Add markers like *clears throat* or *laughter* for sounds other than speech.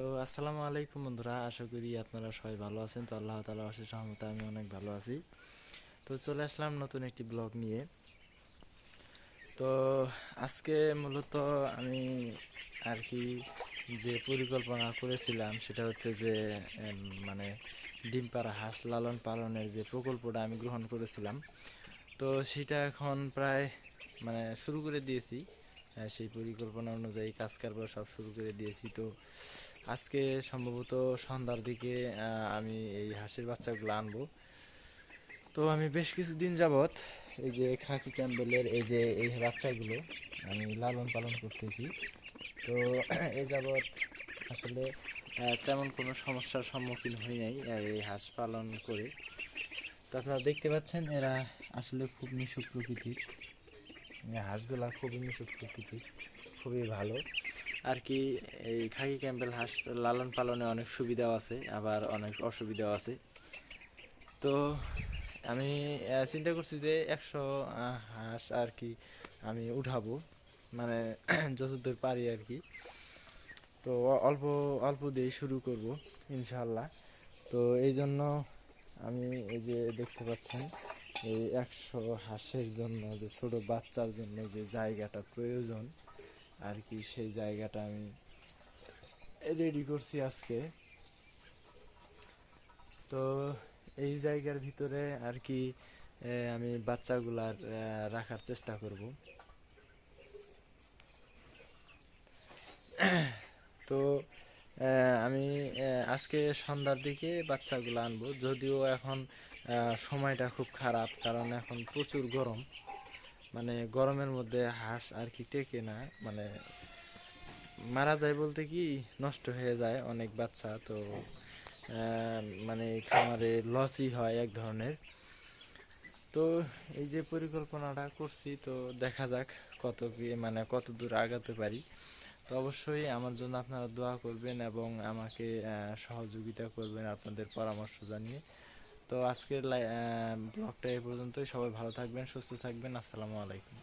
তো আসসালামু আলাইকুম বন্ধুরা, আশা করি আপনারা সবাই ভালো আছেন। তো আল্লাহ তালা অশেষ রহমতে আমি অনেক ভালো আছি। তো চলে আসলাম নতুন একটি ব্লগ নিয়ে। তো আজকে মূলত আমি আর কি যে পরিকল্পনা করেছিলাম, সেটা হচ্ছে যে মানে ডিম পাড়া হাঁস লালন পালনের যে প্রকল্পটা আমি গ্রহণ করেছিলাম। তো সেটা এখন প্রায় মানে শুরু করে দিয়েছি। সেই পরিকল্পনা অনুযায়ী কাজ কারবার সব শুরু করে দিয়েছি। তো আজকে সম্ভবত সন্ধ্যার দিকে আমি এই হাঁসের বাচ্চাগুলো আনব। তো আমি বেশ কিছুদিন যাবৎ এই যে খাকি ক্যাম্বেলের এই যে এই বাচ্চাগুলো আমি লালন পালন করতেছি। তো *clears throat* এই যাবৎ আসলে তেমন কোনো সমস্যার সম্মুখীন হই নাই এই হাঁস পালন করে। তো আপনারা দেখতে পাচ্ছেন, এরা আসলে খুব মিশুক প্রকৃতির। হাঁসগুলা খুবই মিশুক প্রকৃতির, খুবই ভালো। আর কি, এই খাকি ক্যাম্পেল হাঁস লালন পালনে অনেক সুবিধাও আছে, আবার অনেক অসুবিধাও আছে। তো আমি চিন্তা করছি যে একশো হাঁস আর কি আমি উঠাবো মানে *clears throat* যতদূর পারি আর কি। তো অল্প অল্প দিয়ে শুরু করব ইনশাল্লাহ তো এই জন্য আমি এই যে দেখতে পাচ্ছেন, এই একশো হাঁসের জন্য, যে ছোট বাচ্চার জন্য যে জায়গাটা প্রয়োজন আর কি, সেই জায়গাটা আমি রেডি করছি আজকে। তো এই জায়গার ভিতরে আর কি আমি বাচ্চাগুলার রাখার চেষ্টা করব। তো আমি আজকে সন্ধ্যার দিকে বাচ্চাগুলো আনব, যদিও এখন সময়টা খুব খারাপ, কারণ এখন প্রচুর গরম। মানে গরমের মধ্যে হাঁস আর কি টেকে না মানে মারা যায় বলতে কি নষ্ট হয়ে যায় অনেক বাচ্চা, তো মানে খামারে লসই হয় এক ধরনের। তো এই যে পরিকল্পনাটা করছি, তো দেখা যাক কত মানে কত দূর আগাতে পারি। তো অবশ্যই আমার জন্য আপনারা দোয়া করবেন এবং আমাকে সহযোগিতা করবেন আপনাদের পরামর্শ জানিয়ে। তো আজকের ব্লগটা এই পর্যন্তই। সবাই ভালো থাকবেন সুস্থ থাকবেন। আসসালামু আলাইকুম।